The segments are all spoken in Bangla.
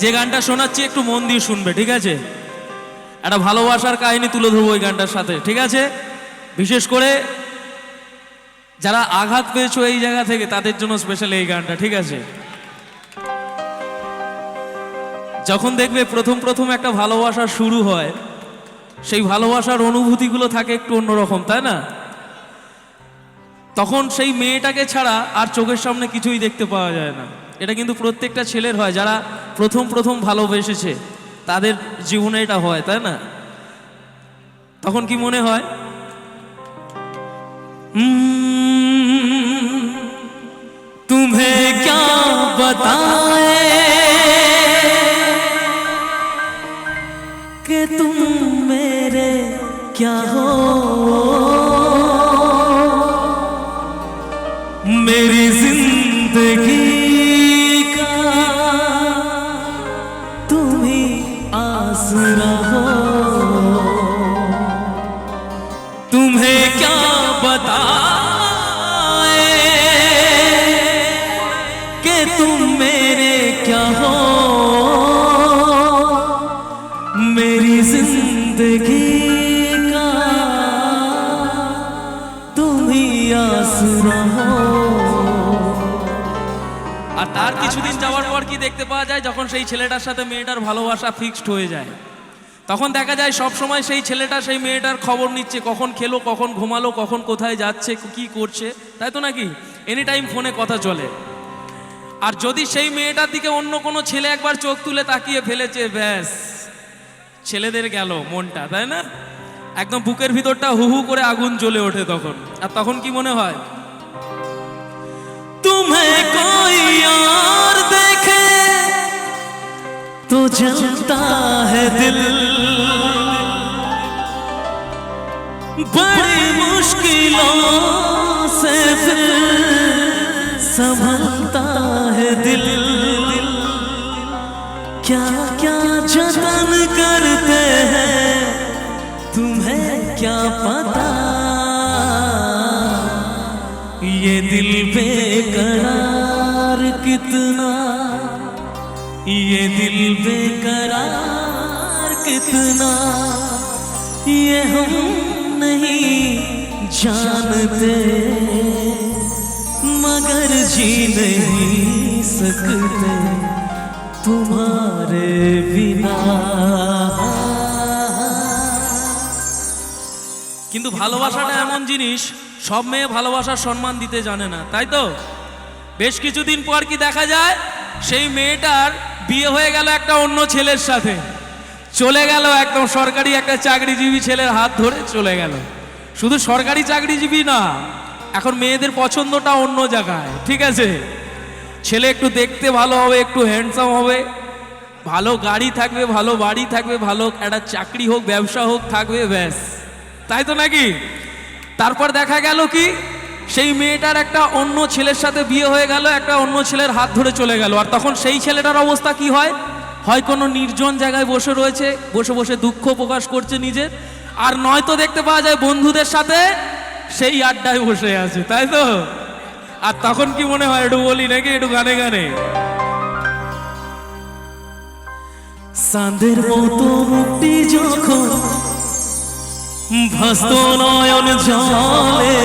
যে গানটা শোনাচ্ছি, একটু মন দিয়ে শুনবে, ঠিক আছে? একটা ভালোবাসার কাহিনী তুলে ধরবো ওই গানটার সাথে, ঠিক আছে? বিশেষ করে যারা আঘাত পেয়েছ এই জায়গা থেকে, তাদের জন্য স্পেশাল এই গানটা, ঠিক আছে? যখন দেখবে প্রথম প্রথম একটা ভালোবাসা শুরু হয়, সেই ভালোবাসার অনুভূতিগুলো থাকে একটু অন্যরকম, তাই না? তখন সেই মেয়েটাকে ছাড়া আর চোখের সামনে কিছুই দেখতে পাওয়া যায় না। এটা কিন্তু প্রত্যেকটা ছেলের হয়, যারা প্রথম প্রথম ভালোবেসেছে, তাদের জীবনে এটা হয়, তাই না? তখন কি মনে হয়? তুমে কে তুম মেরে ক্যা হো? জিন্দগি আর তার কিছুদিন যাওয়ার পর কি দেখতে পাওয়া যায়? যখন সেই ছেলেটার সাথে মেয়েটার ভালোবাসা ফিক্সড হয়ে যায়। তখন দেখা যায় সব সময় সেই ছেলেটা সেই মেয়েটার খবর নিচ্ছে, কখন খেলো, কখন ঘুমালো, কখন কোথায় যাচ্ছে, কি করছে, তাই তো নাকি? এনি টাইম ফোনে কথা চলে। আর যদি সেই মেয়েটার দিকে অন্য কোনো ছেলে একবার চোখ তুলে তাকিয়ে ফেলেছে, ব্যাস, ছেলেদের গেল মনটা, তাই না? একদম বুকের ভিতরটা হু হু করে আগুন জ্বলে ওঠে তখন। আর তখন কি মনে হয়? तुम्हें कोई यार देखे तो जलता है दिल। बड़ी मुश्किलों ये दिल बेकरार कितना? ये दिल बेकरार कितना? ये हम नहीं जानते, मगर जी नहीं सकते तुम्हारे बिना। কিন্তু ভালোবাসাটা এমন জিনিস সব মেয়ে ভালোবাসার সম্মান দিতে জানে না তাই তো? বেশ কিছুদিন পর কি দেখা যায় সেই মেয়েটার বিয়ে হয়ে গেল একটা অন্য ছেলের সাথে। চলে গেল একদম সরকারি একটা চাকরিজীবী ছেলের হাত ধরে চলে গেল। শুধু সরকারি চাকরিজীবী না এখন মেয়েদের পছন্দটা অন্য জায়গায় ঠিক আছে? ছেলে একটু দেখতে ভালো হবে একটু হ্যান্ডসাম হবে। ভালো গাড়ি থাকবে ভালো বাড়ি থাকবে ভালো একটা চাকরি হোক ব্যবসা হোক থাকবে ব্যাস। তাই তো নাকি? তারপর দেখা গেল কি? সেই মেয়েটার একটা অন্য ছেলের সাথে বিয়ে হয়ে গেল, একটা অন্য ছেলের হাত ধরে চলে গেল। আর তখন সেই ছেলেটার অবস্থা কি হয়? হয় কোনো নির্জন জায়গায় বসে রয়েছে, বসে বসে দুঃখ প্রকাশ করছে নিজের। আর নয়তো দেখতে পাওয়া যায় বন্ধুদের সাথে সেই আড্ডায় বসে আছে, তাই তো? আর তখন কি মনে হয়, একটু বলি নাকি, একটু গানে গানে? সাঁদের মতো মুক্তি যখন ভাস্ত নয়ন জলে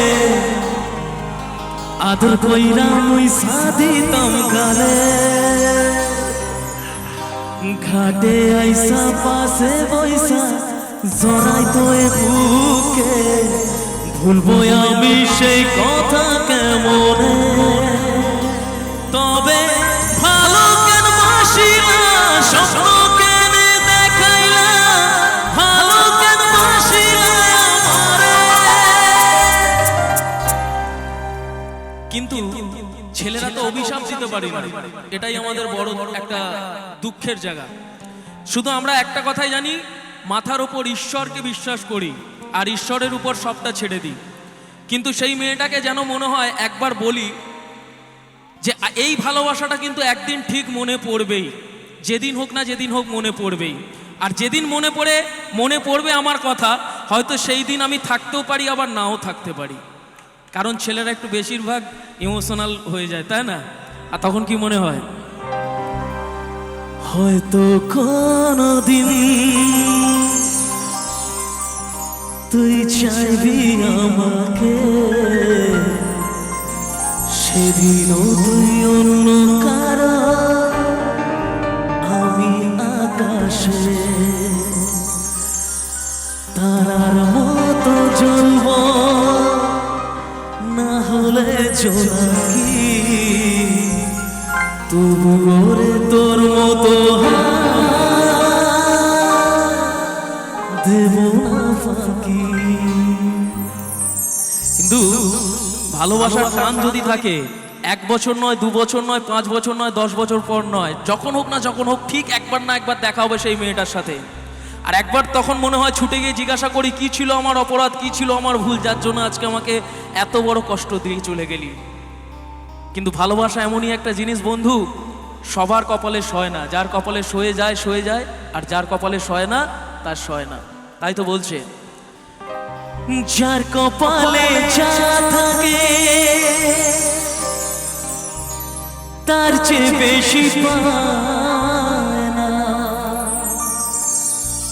আদর কইরা মুই সাদিতাম কালে। ঘাটে আইসা, পাশে বইসা, জড়াই তো এ বুকে। ভুলবো আমি সেই কথা কেমনে? তবে ভালো কেন বাসিলা? স্বপ্ন পারি না। এটাই আমাদের বড় একটা দুঃখের জায়গা। শুধু আমরা একটা কথাই জানি, মাথার ওপর ঈশ্বরকে বিশ্বাস করি, আর ঈশ্বরের উপর সবটা ছেড়ে দিই। কিন্তু সেই মেয়েটাকে যেন মনে হয়, একবার বলি যে, এই ভালোবাসাটা কিন্তু একদিন ঠিক মনে পড়বেই। যেদিন হোক না যেদিন হোক মনে পড়বেই। আর যেদিন মনে পড়ে, মনে পড়বে আমার কথা, হয়তো সেই দিন আমি থাকতেও পারি, আবার নাও থাকতে পারি। কারণ ছেলেরা একটু বেশিরভাগ ইমোশনাল হয়ে যায়, তাই না? আর তখন কি মনে হয়? হয়তো কোনদিন তুই চাইবি আমাকে সেদিন অন্য তবু তোর মতো দেব কিন্তু ভালোবাসার টান যদি থাকে এক বছর নয় দু বছর নয় পাঁচ বছর নয় দশ বছর পর নয় যখন হোক না যখন হোক ঠিক একবার না একবার দেখা হবে সেই মেয়েটার সাথে। আর একবার তখন মনে হয় ছুটে গিয়ে জিজ্ঞাসা করি কি ছিল আমার অপরাধ? কি ছিল আমার ভুল? যার জন্য আজকে আমাকে এত বড় কষ্ট দিয়ে চলে গেলি? কিন্তু ভালোবাসা এমনই একটা জিনিস বন্ধু, সবার কপালে সয় না। যার কপালে সয়ে যায় সয়ে যায়, আর যার কপালে সয় না, তার সয় না। তাই তো বলছে। যার কপালে থাকে, তার চেয়ে বেশি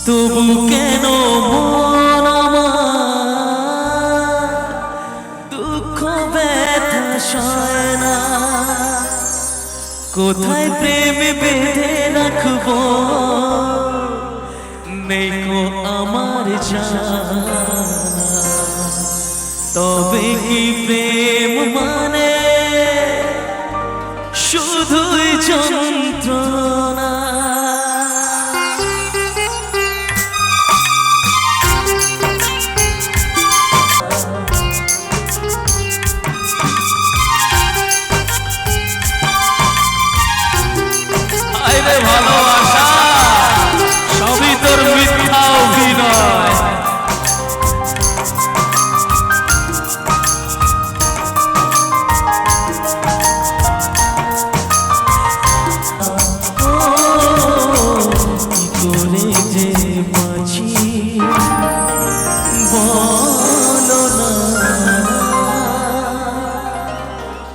তবু কেন সয় কোথায় প্রেম বেঁধে রাখব? গো আমার তবে কি প্রেম মানে? শুধুই যন্ত্রণা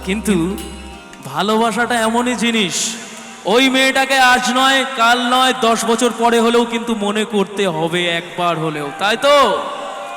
কিন্তু ভালোবাসাটা এমনই জিনিস। ওই মেয়েটাকে আজ নয়, কাল নয়, দশ বছর পরে হলেও কিন্তু মনে করতে হবে, একবার হলেও। তাই তো?